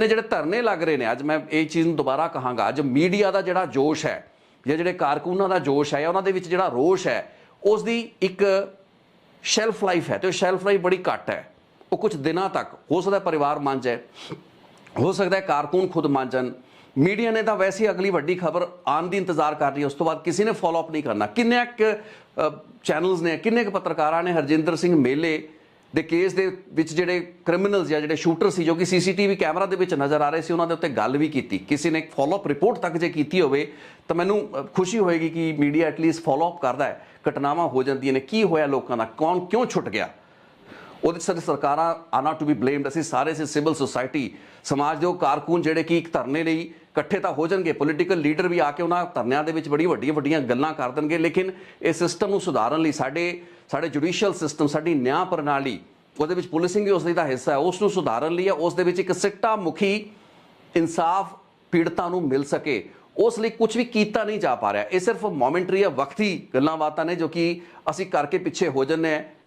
ਨੇ ਜਿਹੜੇ ਧਰਨੇ ਲੱਗ ਰਹੇ ਨੇ, ਅੱਜ ਮੈਂ ਇਹ ਚੀਜ਼ ਨੂੰ ਦੁਬਾਰਾ ਕਹਾਂਗਾ, ਅੱਜ ਮੀਡੀਆ ਦਾ ਜਿਹੜਾ ਜੋਸ਼ ਹੈ, ਜਾਂ ਜਿਹੜੇ ਕਾਰਕੁਨਾਂ ਦਾ ਜੋਸ਼ ਹੈ ਉਹਨਾਂ ਦੇ ਵਿੱਚ ਜਿਹੜਾ ਰੋਸ਼ ਹੈ ਉਸ ਦੀ ਇੱਕ ਸ਼ੈਲਫ ਲਾਈਫ ਹੈ ਤੇ ਉਹ ਸ਼ੈਲਫ ਲਾਈਫ ਬੜੀ ਘੱਟ ਹੈ। ਉਹ ਕੁਝ ਦਿਨਾਂ ਤੱਕ, ਹੋ ਸਕਦਾ ਪਰਿਵਾਰ ਮੰਨ ਜਾਏ, ਹੋ ਸਕਦਾ ਹੈ ਕਾਰਕੁਨ ਖੁਦ ਮੰਨ ਜਾਣ। ਮੀਡੀਆ ਨੇ ਤਾਂ ਵੈਸੇ ਅਗਲੀ ਵੱਡੀ ਖਬਰ ਆਉਣ ਦੀ ਇੰਤਜ਼ਾਰ ਕਰ ਰਹੀ ਹੈ, ਉਸ ਤੋਂ ਬਾਅਦ ਕਿਸੇ ਨੇ ਫਾਲੋ ਅਪ ਨਹੀਂ ਕਰਨਾ। ਕਿੰਨੇ ਕੁ ਚੈਨਲਸ ਨੇ, ਕਿੰਨੇ ਕੁ ਪੱਤਰਕਾਰਾਂ ਨੇ, ਹਰਜਿੰਦਰ ਸਿੰਘ ਮੇਲੇ ਦੇ ਕੇਸ ਦੇ ਵਿੱਚ ਜਿਹੜੇ ਕ੍ਰਿਮੀਨਲਸ ਜਾਂ ਜਿਹੜੇ ਸ਼ੂਟਰ ਸੀ, ਜੋ ਕਿ ਸੀਸੀਟੀਵੀ ਕੈਮਰਾ ਦੇ ਵਿੱਚ ਨਜ਼ਰ ਆ ਰਹੇ ਸੀ, ਉਹਨਾਂ ਦੇ ਉੱਤੇ ਗੱਲ ਵੀ ਕੀਤੀ। ਕਿਸੇ ਨੇ ਫਾਲੋ ਅਪ ਰਿਪੋਰਟ ਤੱਕ ਜੇ ਕੀਤੀ ਹੋਵੇ, ਤਾਂ ਮੈਨੂੰ ਖੁਸ਼ੀ ਹੋਏਗੀ ਕਿ ਮੀਡੀਆ ਐਟਲੀਸਟ ਫਾਲੋਅਪ ਕਰਦਾ ਹੈ। ਘਟਨਾਵਾਂ ਹੋ ਜਾਂਦੀਆਂ ਨੇ। ਕੀ ਹੋਇਆ ਲੋਕਾਂ ਦਾ? ਕੌਣ ਕਿਉਂ ਛੁੱਟ ਗਿਆ? ਉਹਦੇ ਸਾਰੇ ਸਰਕਾਰਾਂ are not to be blamed ਅਸੀਂ ਸਾਰੇ ਸੇ ਸਿਵਲ ਸੁਸਾਇਟੀ ਸਮਾਜ ਦੇ ਉਹ ਕਾਰਕੁਨ ਜਿਹੜੇ ਕਿ ਇੱਕ ਧਰਨੇ ਲਈ ਇਕੱਠੇ ਤਾਂ ਹੋ ਜਾਣਗੇ ਪੋਲੀਟੀਕਲ ਲੀਡਰ ਵੀ ਆ ਕੇ ਉਹਨਾਂ ਧਰਨਿਆਂ ਦੇ ਵਿੱਚ ਬੜੀ ਵੱਡੀਆਂ ਵੱਡੀਆਂ ਗੱਲਾਂ ਕਰ ਦੇਣਗੇ, ਲੇਕਿਨ ਇਹ ਸਿਸਟਮ ਨੂੰ ਸੁਧਾਰਨ ਲਈ ਸਾਡੇ ਸਾਡੇ ਜੁਡੀਸ਼ੀਅਲ ਸਿਸਟਮ ਸਾਡੀ ਨਿਆਂ ਪ੍ਰਣਾਲੀ, ਉਹਦੇ ਵਿੱਚ ਪੁਲਿਸਿੰਗ ਵੀ ਉਸ ਦਾ ਹਿੱਸਾ ਹੈ, ਉਸ ਨੂੰ ਸੁਧਾਰਨ ਲਈ ਉਸ ਦੇ ਵਿੱਚ ਇੱਕ ਸਿੱਟਾ ਮੁਖੀ ਇਨਸਾਫ ਪੀੜਤਾਂ ਨੂੰ ਮਿਲ ਸਕੇ, ਉਸ ਲਈ ਕੁਝ ਵੀ ਕੀਤਾ ਨਹੀਂ ਜਾ ਪਾ ਰਿਹਾ। ਇਹ ਸਿਰਫ ਮੋਮੈਂਟਰੀ ਜਾਂ ਵਕਤੀ ਗੱਲਾਂ ਬਾਤਾਂ ਨੇ ਜੋ ਕਿ ਅਸੀਂ ਕਰਕੇ ਪਿੱਛੇ ਹੋ ਜੰਨੇ ਆ